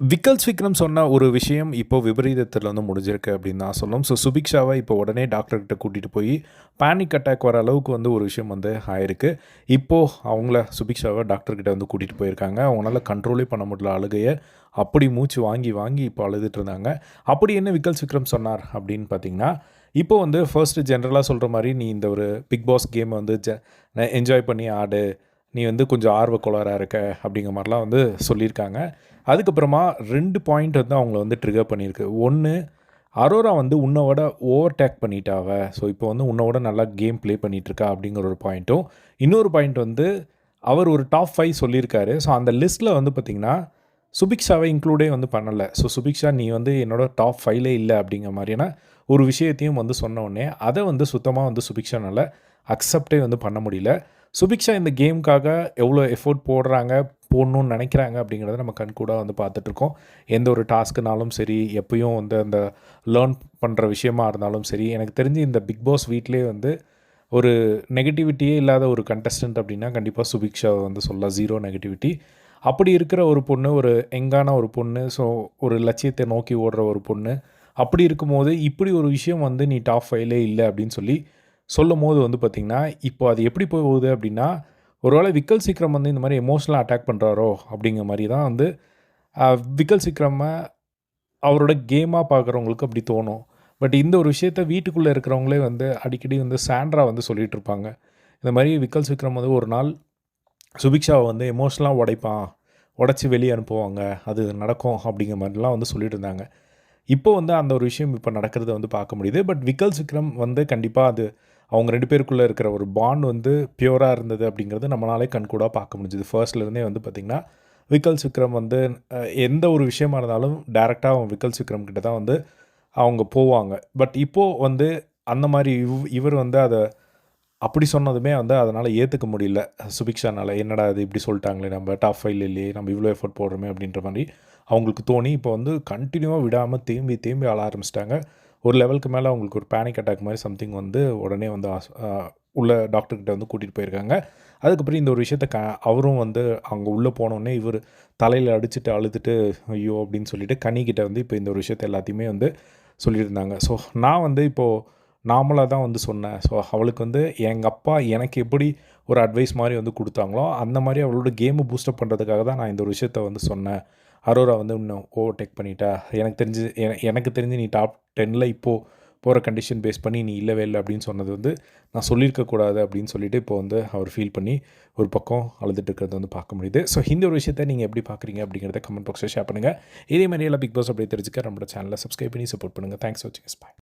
விக்கல்ஸ் விக்ரம் சொன்ன ஒரு விஷயம் இப்போ விபரீதத்தில் வந்து முடிஞ்சிருக்கு அப்படின்னு தான் சொல்லும். ஸோ சுபிக்ஷாவை இப்போ உடனே டாக்டர்கிட்ட கூட்டிகிட்டு போய் பேனிக் அட்டாக் வர அளவுக்கு வந்து ஒரு விஷயம் வந்து ஆயிருக்கு. இப்போது அவங்கள சுபிக்ஷாவை டாக்டர்கிட்ட வந்து கூட்டிகிட்டு போயிருக்காங்க. அவங்களால கண்ட்ரோலே பண்ண முடியல அழுகையை. அப்படி மூச்சு வாங்கி வாங்கி இப்போ அழுதுட்டு இருந்தாங்க. அப்படி என்ன விக்கல்ஸ் விக்ரம் சொன்னார் அப்படின்னு பார்த்தீங்கன்னா இப்போ வந்து ஃபர்ஸ்ட்டு ஜென்ரலாக சொல்கிற மாதிரி நீ இந்த ஒரு பிக் பாஸ் கேமை வந்து ஜ என்ஜாய் பண்ணி ஆடு. நீ வந்து கொஞ்சம் ஆர்வ இருக்க அப்படிங்கிற மாதிரிலாம் வந்து சொல்லியிருக்காங்க. அதுக்கப்புறமா ரெண்டு பாயிண்ட் வந்து அவங்கள வந்து ட்ரிகர் பண்ணியிருக்கு. ஒன்று அரோரா வந்து உன்னோட ஓவர் டேக் பண்ணிட்டாவ. ஸோ இப்போ வந்து உன்னோட நல்லா கேம் ப்ளே பண்ணிகிட்ருக்கா அப்படிங்கிற ஒரு பாயிண்ட்டும் இன்னொரு பாயிண்ட் வந்து அவர் ஒரு டாப் ஃபைவ் சொல்லியிருக்காரு. ஸோ அந்த லிஸ்ட்டில் வந்து பார்த்திங்கன்னா சுபிக்ஷாவை இன்க்ளூடே வந்து பண்ணலை. ஸோ சுபிக்ஷா நீ வந்து என்னோட டாப் ஃபைவ்லே இல்லை அப்படிங்கிற மாதிரியான ஒரு விஷயத்தையும் வந்து சொன்ன உடனே அதை வந்து சுத்தமாக வந்து சுபிக்ஷானால் அக்செப்டே வந்து பண்ண முடியல. சுபிக்ஷா இந்த கேமுக்காக எவ்வளோ எஃபோர்ட் போடுறாங்க போடணும்னு நினைக்கிறாங்க அப்படிங்கிறத நம்ம கண் கூட வந்து பார்த்துட்ருக்கோம். எந்த ஒரு டாஸ்க்குனாலும் சரி எப்பயும் வந்து அந்த லேர்ன் பண்ணுற விஷயமா இருந்தாலும் சரி எனக்கு தெரிஞ்சு இந்த பிக் பாஸ் வீட்லேயே வந்து ஒரு நெகட்டிவிட்டியே இல்லாத ஒரு கண்டஸ்டன்ட் அப்படின்னா கண்டிப்பாக சுபிக்ஷா வந்து சொல்லலாம். ஜீரோ நெகட்டிவிட்டி அப்படி இருக்கிற ஒரு பொண்ணு ஒரு எங்கான ஒரு பொண்ணு ஸோ ஒரு லட்சியத்தை நோக்கி ஓடுற ஒரு பொண்ணு அப்படி இருக்கும்போது இப்படி ஒரு விஷயம் வந்து நீ டாப் ஃபைவ்லே இல்லை அப்படின்னு சொல்லி சொல்லும் போது வந்து பார்த்திங்கன்னா இப்போ அது எப்படி போகுது அப்படின்னா ஒருவேளை விக்கல் சீக்கிரம் வந்து இந்த மாதிரி எமோஷ்னலாக அட்டாக் பண்ணுறாரோ அப்படிங்கிற மாதிரி தான் வந்து விக்கல் சீக்கிரமாக அவரோட கேமாக பார்க்குறவங்களுக்கு அப்படி தோணும். பட் இந்த ஒரு விஷயத்த வீட்டுக்குள்ளே இருக்கிறவங்களே வந்து அடிக்கடி வந்து சாண்ட்ரா வந்து சொல்லிகிட்டு இருப்பாங்க. இந்த மாதிரி விக்கல் சீக்கிரம் வந்து ஒரு நாள் சுபிக்ஷாவை வந்து எமோஷ்னலாக உடைப்பான் உடச்சி வெளியே அனுப்புவாங்க அது நடக்கும் அப்படிங்கிற மாதிரிலாம் வந்து சொல்லிட்டு இருந்தாங்க. இப்போ வந்து அந்த ஒரு விஷயம் இப்போ நடக்கிறத வந்து பார்க்க முடியுது. பட் விக்கல் சிக்ரம் வந்து கண்டிப்பாக அது அவங்க ரெண்டு பேருக்குள்ளே இருக்கிற ஒரு பாண்ட் வந்து பியூராக இருந்தது அப்படிங்கிறது நம்மளாலே கண்கூடாக பார்க்க முடிஞ்சுது. ஃபர்ஸ்ட்லேருந்தே வந்து பார்த்திங்கன்னா விக்கல்ஸ் விக்ரம் வந்து எந்த ஒரு விஷயமா இருந்தாலும் டேரெக்டாக அவங்க விக்கல்ஸ் விக்ரம் கிட்ட தான் வந்து அவங்க போவாங்க. பட் இப்போது வந்து அந்த மாதிரி இவ் இவர் வந்து அதை அப்படி சொன்னதுமே வந்து அதனால் ஏற்றுக்க முடியல. சுபிக்ஷானால் என்னடா அது இப்படி சொல்லிட்டாங்களே நம்ம டாப் ஃபைல் இல்லையே நம்ம இவ்வளோ எஃபர்ட் போடுறோமே அப்படின்ற மாதிரி அவங்களுக்கு தோணி இப்போ வந்து கண்டினியூவாக விடாமல் தேம்பி தேம்பி ஆள ஆரம்பிச்சிட்டாங்க. ஒரு லெவலுக்கு மேலே அவங்களுக்கு ஒரு பேனிக் அட்டாக் மாதிரி சம்திங் வந்து உடனே வந்து உள்ள டாக்டர்கிட்ட வந்து கூட்டிகிட்டு போயிருக்காங்க. அதுக்கப்புறம் இந்த ஒரு விஷயத்த க அவரும் வந்து அங்கே உள்ளே போனோடனே இவர் தலையில் அடிச்சுட்டு அழுதுட்டு ஐயோ அப்படின்னு சொல்லிட்டு கனிக்கிட்ட வந்து இப்போ இந்த ஒரு விஷயத்த எல்லாத்தையுமே வந்து சொல்லியிருந்தாங்க. ஸோ நான் வந்து இப்போது நார்மலாக தான் வந்து சொன்னேன். ஸோ அவளுக்கு வந்து எங்கள் அப்பா எனக்கு எப்படி ஒரு அட்வைஸ் மாதிரி வந்து கொடுத்தாங்களோ அந்த மாதிரி அவளோட கேமு பூஸ்டப் பண்ணுறதுக்காக தான் நான் இந்த ஒரு விஷயத்த வந்து சொன்னேன். அரோரா வந்து இன்னும் ஓவர்டேக் பண்ணிட்டா. எனக்கு தெரிஞ்சு எனக்கு தெரிஞ்சு நீ டாப் டென்னில் இப்போது போகிற கண்டிஷன் பேஸ் பண்ணி நீ இல்லவே இல்லை அப்படின்னு சொன்னது வந்து நான் சொல்லியிருக்கக்கூடாது அப்படின்னு சொல்லிட்டு இப்போ வந்து அவர் ஃபீல் பண்ணி ஒரு பக்கம் அழுதுட்டு இருக்கிறது வந்து பார்க்க முடியுது. ஸோ இந்த ஒரு விஷயத்தை நீங்கள் எப்படி பார்க்குறீங்க அப்படிங்கிறத கமெண்ட் பாக்ஸில் ஷேர் பண்ணுங்கள் இதே மாதிரி எல்லாம் பிக் பாஸ் அப்படி தெரிஞ்சுக்க நம்மளோட சேனலில் சப்ஸ்கிரைப் பண்ணி சப்போர்ட் பண்ணுங்கள் தேங்க்ஸ் வாட்சிங் பாய்